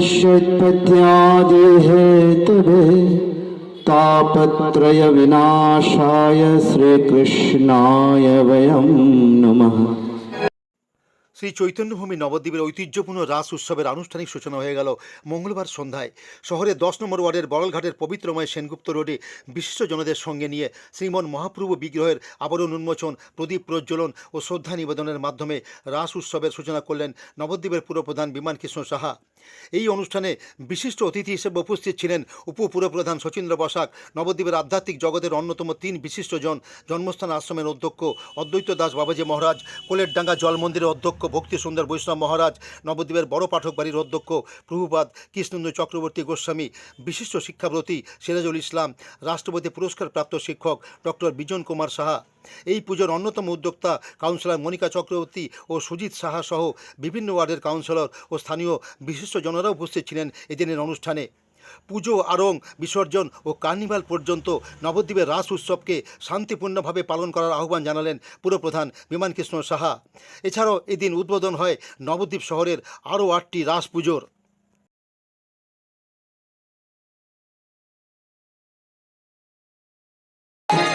इत्यादिहेतुभिः तापत्रयविनाशाय श्रीकृष्णाय वयं नमः। শ্রী চৈতন্যভূমি নবদ্বীপের ঐতিহ্যপূর্ণ রাস উৎসবের আনুষ্ঠানিক সূচনা হয়ে গেল মঙ্গলবার সন্ধ্যায়। শহরের দশ নম্বর ওয়ার্ডের বড়লঘাটের পবিত্রময় সেনগুপ্ত রোডে বিশিষ্ট জনদের সঙ্গে নিয়ে শ্রীমন মহাপ্রভু বিগ্রহের আবরণ উন্মোচন, প্রদীপ প্রজ্বলন ও শ্রদ্ধা নিবেদনের মাধ্যমে রাস উৎসবের সূচনা করলেন নবদ্বীপের পুরপ্রধান বিমান কৃষ্ণ সাহা। এই অনুষ্ঠানে বিশিষ্ট অতিথি হিসেবে উপস্থিত ছিলেন উপপুরপ্রধান শচীন্দ্র বসাক, নবদ্বীপের আধ্যাত্মিক জগতের অন্যতম তিন বিশিষ্টজন জন্মস্থান আশ্রমের অধ্যক্ষ অদ্বৈত দাস বাবাজি মহারাজ, কোলেরডাঙ্গা জল মন্দিরের অধ্যক্ষ ভক্তি সুন্দর বৈষ্ণব মহারাজ, নবদ্বীপের বড় পাঠক বাড়ির অধ্যক্ষ প্রভুপাদ কৃষ্ণেন্দ্র চক্রবর্তী গোস্বামী, বিশিষ্ট শিক্ষাব্রতী সিরাজুল ইসলাম, রাষ্ট্রপতি পুরস্কারপ্রাপ্ত শিক্ষক ডক্টর বিজন কুমার সাহা। এই পুজোর অন্যতম উদ্যোক্তা কাউন্সিলর মনিকা চক্রবর্তী ও সুজিত সাহা সহ বিভিন্ন ওয়ার্ডের কাউন্সিলর ও স্থানীয় বিশিষ্ট বিশিষ্টজনেরা উপস্থিত ছিলেন এদিনের অনুষ্ঠানে। পুজো, আরং, বিসর্জন ও কার্নিভাল পর্যন্ত নবদ্বীপের রাস উৎসবকে শান্তিপূর্ণভাবে পালন করার আহ্বান জানালেন পুরপ্রধান বিমানকৃষ্ণ সাহা। এছাড়াও এদিন উদ্বোধন হয় নবদ্বীপ শহরের আরও আটটি রাস পুজোর।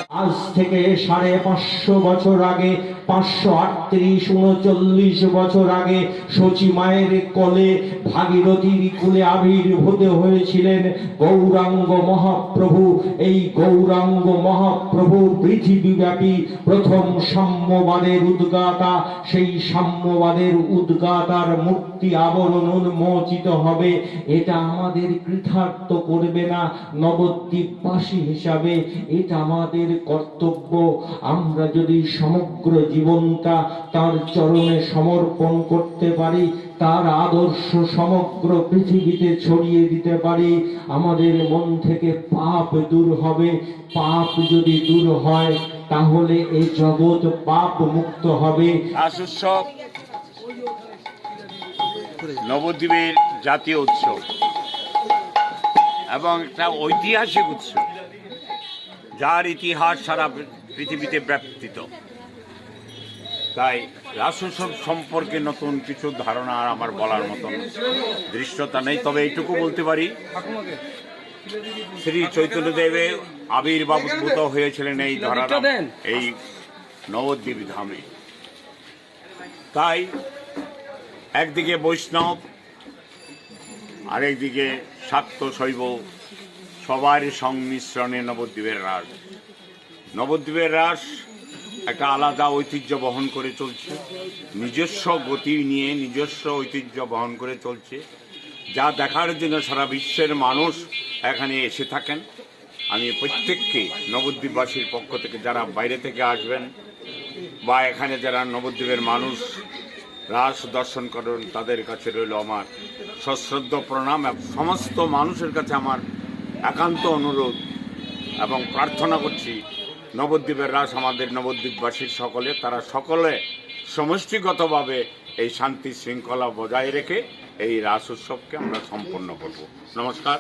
আজ থেকে সাড়ে পাঁচশো বছর আগে, পাঁচশো আটত্রিশ উনচল্লিশ বছর আগে সচি মায়ের কোলে ভাগীরথীর কুলে আবির্ভূত হয়েছিলেন গৌরাঙ্গ মহাপ্রভু। এই গৌরাঙ্গ মহাপ্রভু পৃথিবীব্যাপী প্রথম সাম্যবাদের উদ্গাতা। সেই সাম্যবাদের উদ্গাতার মূর্তি আবরণ উন্মোচিত হবে। এটা আমাদের কৃতার্থ করবে না, নবদ্বীপবাসী হিসাবে। এটা আমাদের কর্তব্য। আমরা যদি সমগ্র জীবনটা তার চরণে সমর্পণ করতে পারি, তার আদর্শ সমগ্র পৃথিবীতে ছড়িয়ে দিতে পারি, আমাদের মন থেকে পাপ দূর হবে। পাপ যদি দূর হয়, তাহলে এই জগৎ পাপ মুক্ত হবে। নবদ্বীপের জাতীয় উৎসব এবং একটা ঐতিহাসিক উৎসব। যার ইতিহাস সারা পৃথিবীতে ব্যাপ্তিত তাই রাস সম্পর্কে নতুন কিছু ধারণা আর আমার বলার মতন দৃশ্যতা নেই তবে এইটুকু বলতে পারি। শ্রী চৈতন্যদেবে আবির্ভাবভূত হয়েছিলেন এই ধরা এই নবদ্বীপ ধামে। তাই একদিকে বৈষ্ণব আরেকদিকে শাক্ত শৈব সবার সংমিশ্রণে নবদ্বীপের রাস। নবদ্বীপের রাস একটা আলাদা ঐতিহ্য বহন করে চলছে। নিজস্ব গতি নিয়ে নিজস্ব ঐতিহ্য বহন করে চলছে। যা দেখার জন্য সারা বিশ্বের মানুষ এখানে এসে থাকেন। আমি প্রত্যেককে নবদ্বীপবাসীর পক্ষ থেকে যারা বাইরে থেকে আসবেন বা এখানে যারা নবদ্বীপের মানুষ রাস দর্শন করেন, তাদের কাছে রইল আমার সশ্রদ্ধ প্রণাম এবং সমস্ত মানুষের কাছে আমার একান্ত অনুরোধ এবং প্রার্থনা করছি নবদ্বীপের রাস আমাদের নবদ্বীপবাসীর সকলে, তারা সকলে সমষ্টিগতভাবে এই শান্তি শৃঙ্খলা বজায় রেখে এই রাস উৎসবকে আমরা সম্পন্ন করব। নমস্কার।